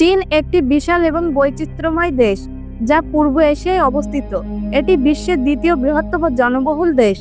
চীন একটি বিশাল এবং বৈচিত্র্যময় দেশ, যা পূর্ব এশিয়ায় অবস্থিত। এটি বিশ্বের দ্বিতীয় বৃহত্তম জনবহুল দেশ।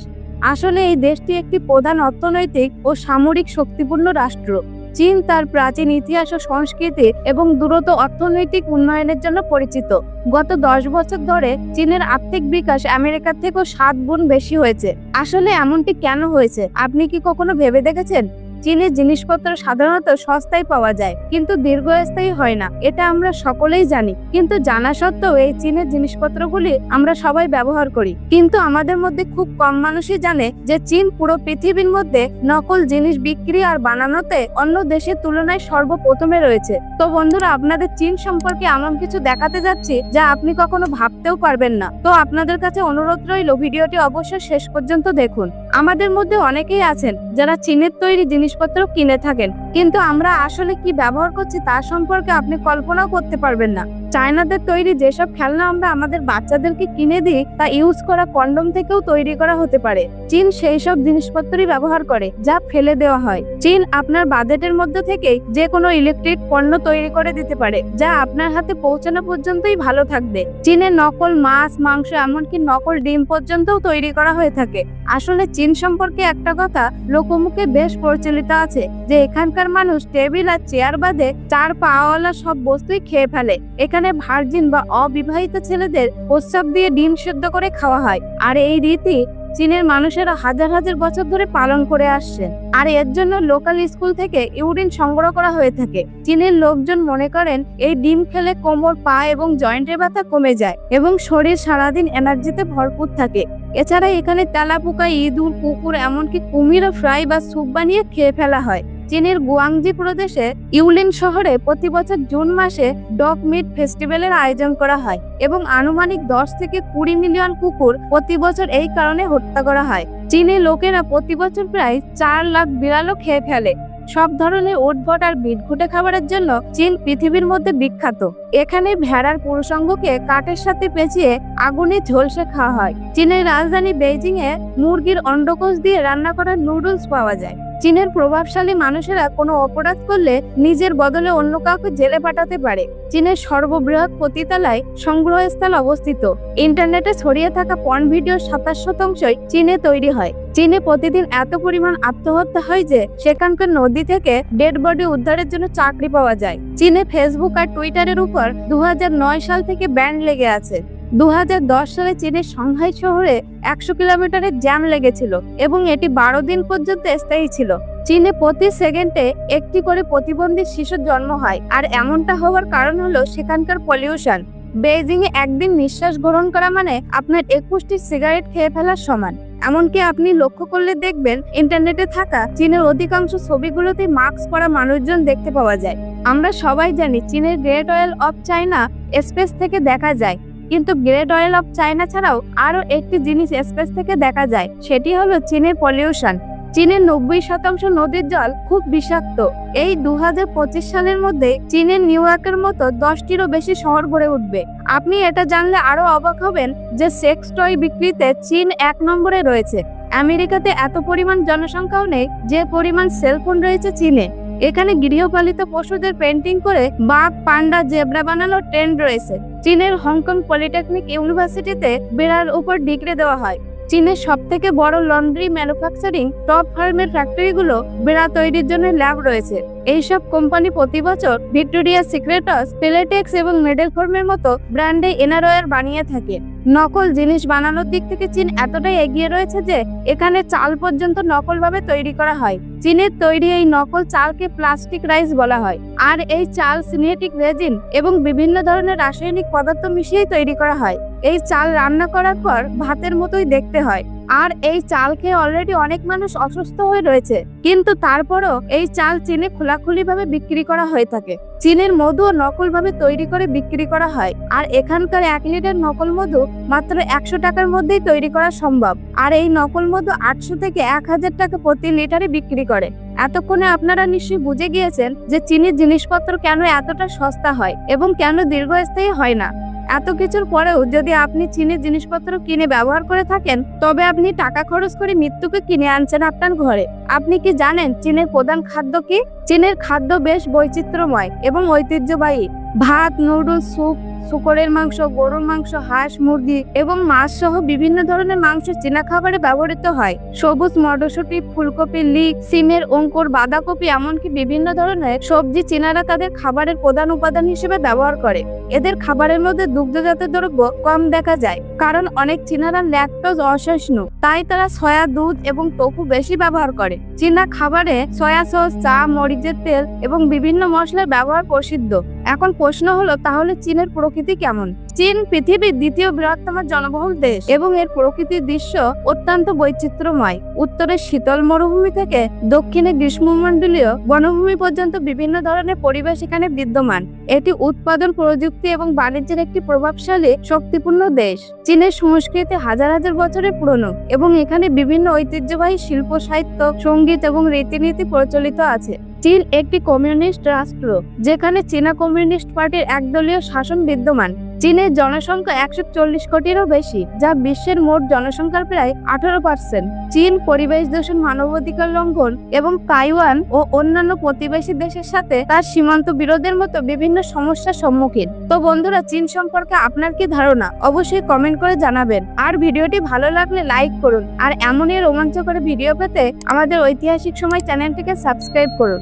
আসলে এই দেশটি একটি প্রধান অর্থনৈতিক ও সামরিক শক্তিপূর্ণ রাষ্ট্র। চীন তার প্রাচীন ইতিহাস ও সংস্কৃতি এবং দ্রুত অর্থনৈতিক উন্নয়নের জন্য পরিচিত। গত দশ বছর ধরে চীনের আর্থিক বিকাশ আমেরিকার থেকেও সাত গুণ বেশি হয়েছে। আসলে এমনটি কেন হয়েছে, আপনি কি কখনো ভেবে দেখেছেন? চীনের জিনিসপত্র সাধারণত সস্তায় পাওয়া যায়, কিন্তু দীর্ঘস্থায়ী হয় না, এটা আমরা সকলেই জানি। কিন্তু জানা সত্ত্বেও এই চীনের জিনিসপত্রগুলি আমরা সবাই ব্যবহার করি। কিন্তু আমাদের মধ্যে খুব কম মানুষই জানে যে চীন পুরো পৃথিবীর মধ্যে নকল জিনিস বিক্রি আর বানানোতে অন্য দেশের তুলনায় সর্বপ্রথমে রয়েছে। তো বন্ধুরা, আপনাদের চীন সম্পর্কে এমন কিছু দেখাতে যাচ্ছি যা আপনি কখনো ভাবতেও পারবেন না। তো আপনাদের কাছে অনুরোধ রইল, ভিডিওটি অবশ্যই শেষ পর্যন্ত দেখুন। আমাদের মধ্যে অনেকেই আছেন যারা চীনের তৈরি জিনিসপত্র কিনে থাকেন। কিন্তু আমরা আসলে কি ব্যবহার করছি তা সম্পর্কে আপনি কল্পনাও করতে পারবেন না। চায়নাদের তৈরি যেসব খেলনা আমরা আমাদের বাচ্চাদেরকে কিনে দিই, তা ইউজ করা কন্ডম থেকেও তৈরি করা হতে পারে। চীন সেই সব জিনিসপত্রই ব্যবহার করে, যা ফেলে দেওয়া হয়। চীন আপনার বাজেটের মধ্যে থেকেই যে কোনো ইলেকট্রিক পণ্য তৈরি করে দিতে পারে, যা আপনার হাতে পৌঁছানো পর্যন্তই ভালো থাকবে। চীনের নকল মাছ, মাংস, এমনকি নকল ডিম পর্যন্তও তৈরি করা হয়ে থাকে। আসলে চীন সম্পর্কে একটা কথা লোকমুখে বেশ প্রচলিত আছে, যে এখানকার মানুষ টেবিল আর চেয়ার বাদে চার পাওয়ালা সব বস্তুই খেয়ে ফেলে। এখানে ভার্জিন বা অবিবাহিত ছেলেদের প্রস্রাব দিয়ে ডিম সেদ্ধ করে খাওয়া হয়। আর এই রীতি চীনের মানুষেরা হাজার হাজার বছর ধরে পালন করে আসছে আর এর জন্য লোকাল স্কুল থেকে ইউরিন সংগ্রহ করা হয়ে থাকে। চীনের লোকজন মনে করেন এই ডিম খেলে কোমর, পা এবং জয়েন্টের ব্যথা কমে যায় এবং শরীর সারাদিন এনার্জিতে ভরপুর থাকে। এছাড়া এখানে তেলাপোকা, ইঁদুর, কুকুর এমনকি কুমিরও ফ্রাই বা স্যুপ বানিয়ে খেয়ে ফেলা হয়। চীনের গুয়াংজি প্রদেশে ইউলিন শহরে প্রতি বছর জুন মাসে ডগ মিট ফেস্টিভ্যালের আয়োজন করা হয় এবং আনুমানিক দশ থেকে কুড়ি মিলিয়ন কুকুর প্রতি বছর এই কারণে হত্যা করা হয়। চীনের লোকেরা প্রতি বছর প্রায় চার লাখ বিড়ালও খেয়ে ফেলে। সব ধরনের উটভট আর বিটঘুটে খাবারের জন্য চীন পৃথিবীর মধ্যে বিখ্যাত। এখানে ভেড়ার পুরুষাঙ্গকে কাঠের সাথে পেঁচিয়ে আগুনে ঝলসে খাওয়া হয়। চীনের রাজধানী বেইজিং এ মুরগির অন্ডকোষ দিয়ে রান্না করা নুডলস পাওয়া যায়। চীনের প্রভাবশালী মানুষেরা কোনো অপরাধ করলে নিজের বদলে অন্য কাউকে জেলে পাঠাতে পারে। চীনের সর্ববৃহৎ পতিতালায় সংগ্রহস্থল অবস্থিত। ইন্টারনেটে ছড়িয়ে থাকা পর্ন ভিডিও সাতাশ শতাংশই চীনে তৈরি হয়। চীনে প্রতিদিন এত পরিমাণ আত্মহত্যা হয় যে সেখানকার নদী থেকে ডেড বডি উদ্ধারের জন্য চাকরি পাওয়া যায়। চীনে ফেসবুক আর টুইটারের উপর দু হাজার নয় সাল থেকে ব্যান্ড লেগে আছে। দু হাজার দশ সালে চীনের সাংহাই শহরে একশো কিলোমিটারের জ্যাম লেগেছিল এবং এটি বারো দিন পর্যন্ত স্থায়ী ছিল। চীনে প্রতি সেকেন্ডে একটি করে প্রতিবন্ধী শিশুর জন্ম হয় আর এমনটা হওয়ার কারণ হলো সেখানকার পলিউশন। বেইজিং এ একদিন নিঃশ্বাস গ্রহণ করা মানে আপনার একুশটি সিগারেট খেয়ে ফেলার সমান। এমনকি আপনি লক্ষ্য করলে দেখবেন ইন্টারনেটে থাকা চীনের অধিকাংশ ছবিগুলোতে মাস্ক পরা মানুষজন দেখতে পাওয়া যায়। আমরা সবাই জানি চীনের great wall of China space থেকে দেখা যায়। কিন্তু গ্রেট অয়েল অফ চায়না ছাড়াও আরও একটি জিনিস স্পেস থেকে দেখা যায়, সেটি হলো চীনের পলিউশন। চীনের নব্বই শতাংশ নদীর জল খুব বিষাক্ত। এই দু হাজার পঁচিশ সালের মধ্যে চীনের নিউ ইয়র্কের মতো দশটিরও বেশি শহর গড়ে উঠবে। আপনি এটা জানলে আরও অবাক হবেন যে সেক্স টয় বিক্রিতে চীন এক নম্বরে রয়েছে। আমেরিকাতে এত পরিমাণ জনসংখ্যাও নেই, যে পরিমাণ সেলফোন রয়েছে চীনে। এখানে গৃহপালিত পশুদের পেন্টিং করে বাঘ, পান্ডা, জেব্রা বানানোর ট্রেন্ড রয়েছে। চীনের হংকং পলিটেকনিক ইউনিভার্সিটিতে বেড়ার উপর ডিগ্রি দেওয়া হয়। চীনের সব থেকে বড় লন্ড্রি ম্যানুফ্যাকচারিং টপ ফার্মের ফ্যাক্টরিগুলো বেড়া তৈরির জন্য ল্যাব রয়েছে। এইসব কোম্পানি প্রতি বছর ভিক্টোরিয়া সিক্রেটস পেলেটেক্স এবং মেডেল ফর্মের মতো ব্র্যান্ডে এনারওয়ার বানিয়ে থাকে। নকল জিনিস বানানোর দিক থেকে চীন এতটাই এগিয়ে রয়েছে যে এখানে চাল পর্যন্ত নকলভাবে তৈরি করা হয়। চীনের তৈরি এই নকল চালকে প্লাস্টিক রাইস বলা হয়। আর এই চাল সিনেটিক রেজিন এবং বিভিন্ন ধরনের রাসায়নিক পদার্থ মিশিয়েই তৈরি করা হয়। এই চাল রান্না করার পর ভাতের মতোই দেখতে হয়। আর এই চাল খেয়ে অলরেডি অনেক মানুষ অসুস্থ হয়ে রয়েছে। কিন্তু তারপরও এই চাল চীনে খোলাখুলি ভাবে বিক্রি করা হয়ে থাকে। চীনের মধু নকল ভাবে তৈরি করে বিক্রি করা হয়। আর এখানকার এক লিটার নকল মধু মাত্র একশো টাকার মধ্যেই তৈরি করা সম্ভব। আর এই নকল মধু আটশো থেকে এক হাজার টাকা প্রতি লিটারে বিক্রি করে। এতক্ষণে আপনারা নিশ্চয়ই বুঝে গিয়েছেন যে চীনের জিনিসপত্র কেন এতটা সস্তা হয় এবং কেন দীর্ঘস্থায়ী হয় না। এত কিছুর পরেও যদি আপনি চীনের জিনিসপত্র কিনে ব্যবহার করে থাকেন, তবে আপনি টাকা খরচ করে মৃত্যুকে কিনে আনছেন আপনার ঘরে। আপনি কি জানেন চীনের প্রধান খাদ্য কি? চীনের খাদ্য বেশ বৈচিত্র্যময় এবং ঐতিহ্যবাহী। ভাত, নুডলস, স্যুপ শুকরের মাংস, গরুর মাংস, হাঁস, মুরগি এবং মাছ সহ বিভিন্ন ধরনের মাংস চীনা খাবারে ব্যবহৃত হয়। সবুজ মটরশুঁটি, ফুলকপি, লিক, সিমের অঙ্কুর, বাঁধাকপি এমনকি বিভিন্ন ধরনের সবজি চীনারা তাদের খাবারের প্রধান উপাদান হিসেবে ব্যবহার করে। এদের খাবারের মধ্যে দুগ্ধজাত দ্রব্য কম দেখা যায়, কারণ অনেক চীনারা ল্যাকটোজ অসহিষ্ণু, তাই তারা সয়া দুধ এবং টোফু বেশি ব্যবহার করে। চীনা খাবারে সয়া সস, চা, মরিচের তেল এবং বিভিন্ন মশলার ব্যবহার প্রসিদ্ধ। এখন প্রশ্ন হলো, তাহলে চীনের প্রকৃতি কেমন? চীন পৃথিবীর দ্বিতীয় বৃহত্তম জনবহুল দেশ এবং এর প্রকৃতির দৃশ্য অত্যন্ত বৈচিত্র্যময়। উত্তরে শীতল মরুভূমি থেকে দক্ষিণে গ্রীষ্মমণ্ডলীয় বনভূমি পর্যন্ত বিভিন্ন ধরনের পরিবেশ এখানে বিদ্যমান। এটি উৎপাদন, প্রযুক্তি এবং বাণিজ্যের একটি প্রভাবশালী, শক্তিপূর্ণ দেশ। চীনের সংস্কৃতি হাজার হাজার বছরের পুরনো এবং এখানে বিভিন্ন ঐতিহ্যবাহী শিল্প, সাহিত্য, সংগীত এবং রীতিনীতি প্রচলিত আছে। চীন একটি কমিউনিস্ট রাষ্ট্র যেখানে চীনা কমিউনিস্ট পার্টির একদলীয় শাসন বিদ্যমান। চীনের জনসংখ্যা একশো চল্লিশ কোটিরও বেশি, যা বিশ্বের মোট জনসংখ্যার প্রায় আঠারো পার্সেন্ট চীন পরিবেশ দূষণ মানবাধিকার লঙ্ঘন এবং তাইওয়ান ও অন্যান্য প্রতিবেশী দেশের সাথে তার সীমান্ত বিরোধের মতো বিভিন্ন সমস্যার সম্মুখীন। তো বন্ধুরা, চীন সম্পর্কে আপনার কি ধারণা? অবশ্যই কমেন্ট করে জানাবেন। আর ভিডিওটি ভালো লাগলে লাইক করুন। আর এমনই রোমাঞ্চকর ভিডিও পেতে আমাদের ঐতিহাসিক সময় চ্যানেলটিকে সাবস্ক্রাইব করুন।